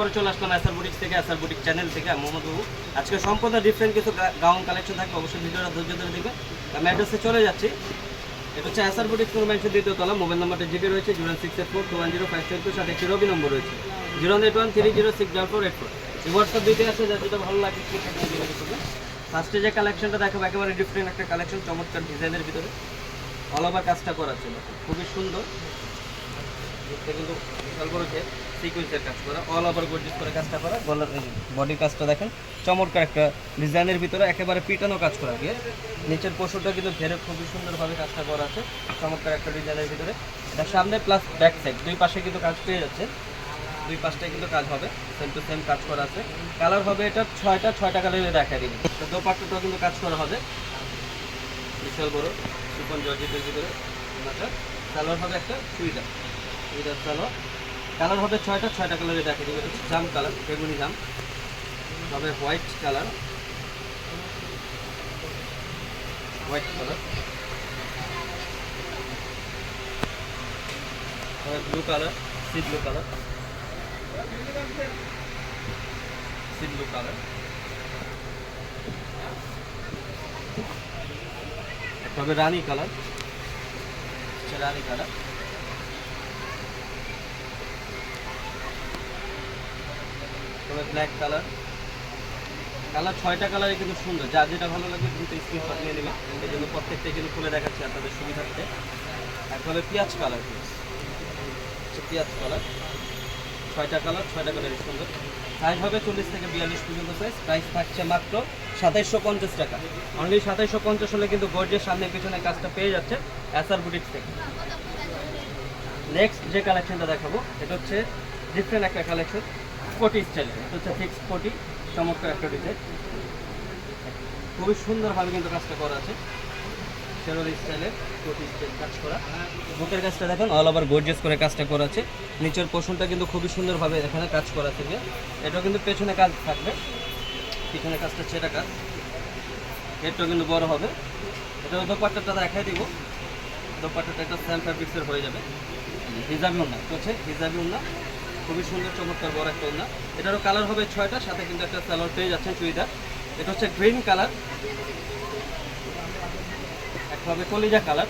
পরে চলে আসলাম এসআর বুটিক থেকে এসআর বুটিক চ্যানেল থেকে আমি আজকে সম্পূর্ণ ডিফারেন্ট কিছু গাউন কালেকশন থাকবে, অবশ্যই ভিডিওটা ধৈর্য ধরে দেখবে আমি অ্যাড্রেসে চলে যাচ্ছি। এটা হচ্ছে এসআর বুটিক কোনো ম্যানশন দ্বিতীয় তলা মোবাইল নাম্বারটা জিপে রয়েছে, zero six eight four two one zero five seven two সাথে একটি রবি নম্বর রয়েছে, zero eight one three zero six double four eight four. এই হোয়াটসঅ্যাপ দিতে আছে যার যেটা ভালো লাগে ফার্স্টে যে কালেকশনটা দেখাবো, একেবারে ডিফারেন্ট একটা কালেকশন চমৎকার ডিজাইনের ভিতরে। অল ওভার কাজটা করা ছিল খুবই সুন্দর। এটা কাজ করা অল ওভার গর্জিস করে কাজটা করা, গলার বডির কাজটা দেখেন, চমৎকার একটা ডিজাইনের ভিতরে একেবারে পিটানো কাজ করা গিয়ে, নিচের পশুটা কিন্তু ঘেরে খুবই সুন্দরভাবে কাজটা করা আছে, চমৎকার একটা ডিজাইনের ভিতরে। এটা সামনে প্লাস ব্যাক সাইড দুই পাশে কিন্তু কাজ পেয়ে যাচ্ছে, দুই পাশটায় কিন্তু কাজ হবে সেম টু সেম কাজ করা আছে। কালার হবে এটা ছয়টা ছয়টা কালারে দেখা দিবি। তো কিন্তু কাজ করা হবে। বিশাল বড়, সুপন জর্জেটের ভিতরে, ওনাটা। কালার হবে একটা চুইদার চুইদার কালার হবে ছয়টা ছয়টা কালারে দেখে এটা জাম কালার বেগুনি জাম। হবে হোয়াইট কালার হোয়াইট কালার হবে blue colour sea blue colour sea blue colour হবে রানী কালার রানী কালার তবে ব্ল্যাক কালার কালার ছয়টা কালারে কিন্তু সুন্দর। যা যেটা ভালো লাগে কিন্তু স্ক্রিনশট নিয়ে নেবে। এই জন্য প্রত্যেকটা কিন্তু খুলে দেখাচ্ছি আপনাদের সুবিধার্থে। হবে পেঁয়াজ কালার পেঁয়াজ কালার ছয়টা কালার ছয়টা কালারই সুন্দর। সাইজ হবে চল্লিশ থেকে বিয়াল্লিশ পর্যন্ত সাইজ প্রাইস থাকছে মাত্র সাতাইশশো পঞ্চাশ টাকা। অনলি সাতাইশশো পঞ্চাশ হলে কিন্তু গর্জের সামনে পিছনে কাজটা পেয়ে যাচ্ছে অ্যাসার বুটিক্স থেকে। নেক্সট যে কালেকশনটা দেখাবো, এটা হচ্ছে ডিফারেন্ট একটা কালেকশন স্পটি স্টাইল এটা হচ্ছে ফিক্স স্পটি চমৎকার একটা ডিজাইন খুবই সুন্দরভাবে কিন্তু কাজটা করা আছে। শেরোর স্টাইলের স্পটি স্টাইল কাজ করা। বুকের কাজটা দেখেন অল ওভার গোর্জিয়াস করে কাজটা করা আছে। নিচের পোষণটা কিন্তু খুবই সুন্দরভাবে এখানে কাজ করা থেকে এটাও কিন্তু পেছনে কাজ থাকবে। পিছনে কাজটা সেটা কাজ। এটাও কিন্তু বড় হবে। এটা দোপাট্টাটা দেখাই দিব। দোপাট্টাটা একটা স্যাম ফ্যাব্রিক্সের হয়ে যাবে। হিজাবি উন্না হচ্ছে হিজাবি উন্না। খুবই সুন্দর, চমৎকার বড় একটা উন্না এটারও কালার হবে ছয়টা, সাথে কিন্তু একটা সালোয়ার পেয়ে যাচ্ছেন চুড়িদার। এটা হচ্ছে গ্রিন কালার একটা হবে কলিজা কালার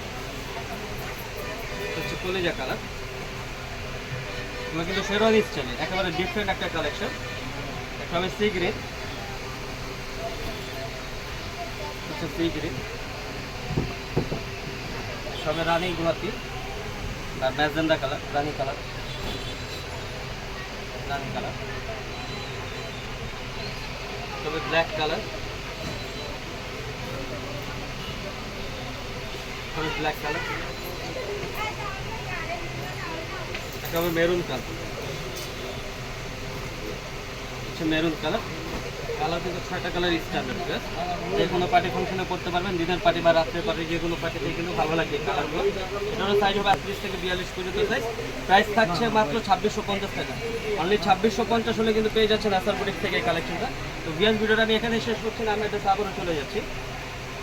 হচ্ছে কলিজা কালার এগুলো কিন্তু শেরওয়ানি স্টাইলে একেবারে ডিফারেন্ট একটা কালেকশন একটা হবে সি গ্রিন হচ্ছে সি গ্রিন সবে রানী গুলাপি আর ম্যাজেন্ডা কালার রানী কালার রানী কালার তবে ব্ল্যাক কালার তবে ব্ল্যাক কালার একটা হবে মেরুন কালার হচ্ছে মেরুন কালার কিন্তু ছয়টা কালার স্ট্যান্ডার্ড ড্রেস যে কোনো পার্টি ফাংশনে করতে পারবেন, দিনের পার্টি বা রাত্রের পার্টি যে কোনো পার্টিতে কিন্তু ভালো লাগবে কালারগুলো সাইজ হবে আটত্রিশ থেকে বিয়াল্লিশ পর্যন্ত সাইজ প্রাইস থাকছে মাত্র ছাব্বিশশো পঞ্চাশ টাকা। অনলি ছাব্বিশশো পঞ্চাশ হলে কিন্তু পেয়ে যাচ্ছেন আসার বুটিক থেকে কালেকশনটা তো বিয়াস ভিডিওটা আমি এখানে শেষ করছি, না আমি এটা আবারও চলে যাচ্ছি।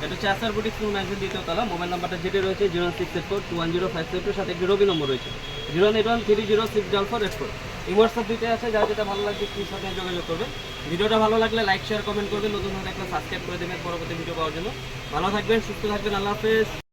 এটা হচ্ছে আসার বুটিক ফুল ম্যানশন দ্বিতীয় তলা। মোবাইল নাম্বারটা যেটি রয়েছে zero six eight four two one zero five seven two সাথে একটি রবি নম্বর রয়েছে। Zero eight one three zero six double four eight four এই হোয়াটসঅ্যাপ দুইটাই আছে, যার যেটা ভালো লাগবে কি সাথে যোগাযোগ করবে ভিডিওটা ভালো লাগলে লাইক শেয়ার কমেন্ট করবেন। নতুন হলে একটা সাবস্ক্রাইব করে দেবেন পরবর্তী ভিডিও পাওয়ার জন্য। ভালো থাকবেন, সুস্থ থাকবেন, আল্লাহ হাফেজ।